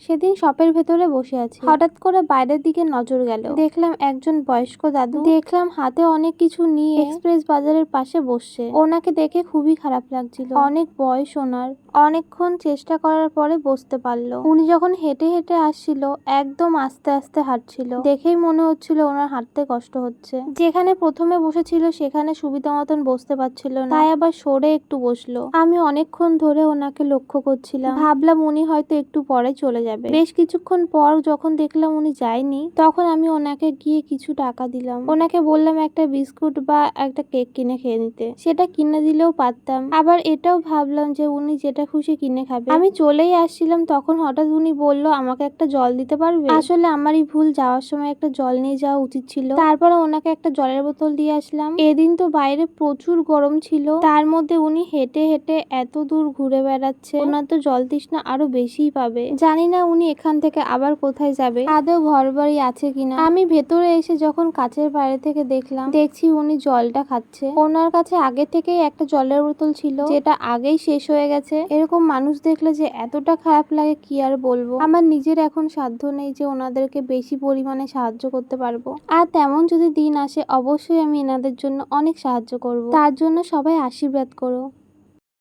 সেদিন শপের ভেতরে বসে আছি। হঠাৎ করে বাইরের দিকে নজর গেল। দেখলাম একজন বয়স্ক দাদু। দেখলাম হাতে অনেক কিছু নিয়ে এক্সপ্রেস বাজারের পাশে বসছে। ওনাকে দেখে খুবই খারাপ লাগছিল। অনেক বয়স ওনার। অনেকক্ষণ চেষ্টা করার পরে বসতে পারল। উনি যখন হেঁটে হেঁটে আসছিল, একদম আস্তে আস্তে হাঁটছিল। দেখেই মনে হচ্ছিল ওনার হাঁটতে কষ্ট হচ্ছে। যেখানে প্রথমে বসেছিল, সেখানে সুবিধা মতন বসতে পারছিল না। তাই আবার সরে একটু বসল। আমি অনেকক্ষণ ধরে ওনাকে লক্ষ্য করছিলাম। ভাবলাম উনি হয়তো একটু পরে চলে যাবে। বেশ কিছুক্ষণ পর যখন দেখলাম উনি যায়নি, তখন আমি ওনাকে গিয়ে কিছু টাকা দিলাম। ওনাকে বললাম একটা বিস্কুট বা একটা কেক কিনে খেয়ে নিতে। সেটা কিনে দিলেও পারতাম। আবার এটাও ভাবলাম যে উনি যেটা খুশি কিনে খাবে। আমি চলেই আসছিলাম, তখন হঠাৎ উনি বলল, আমাকে একটা জল দিতে পারবে? আসলে আমারই ভুল, যাওয়ার সময় একটা জল নিয়ে যাওয়া উচিত ছিল। তারপরে ওনাকে একটা জলের বোতল দিয়ে আসলাম। এদিন তো বাইরে প্রচুর গরম ছিল। তার মধ্যে উনি হেঁটে হেঁটে এত দূর ঘুরে বেড়াচ্ছে। ওনার তো জল তৃষ্ণা আরও বেশিই পাবে। জানি না উনি এখান থেকে আবার কোথায় যাবে? আদৌ ঘর বাড়ি আছে কিনা? আমি ভেতরে এসে যখন কাছের বাইরে থেকে দেখলাম, দেখছি উনি জলটা খাচ্ছে। ওনার কাছে আগে থেকেই একটা জলের বোতল ছিল, যেটা আগেই শেষ হয়ে গেছে। এরকম মানুষ দেখলে যে এতটা খারাপ লাগে, কি আর বলব? আমার নিজের এখন সাধ্য নেই যে ওনাদেরকে বেশি পরিমাণে সাহায্য করতে পারব। আর তেমন যদি দিন আসে, অবশ্যই আমি এনাদের জন্য অনেক সাহায্য করব। তার জন্য সবাই আশীর্বাদ করো।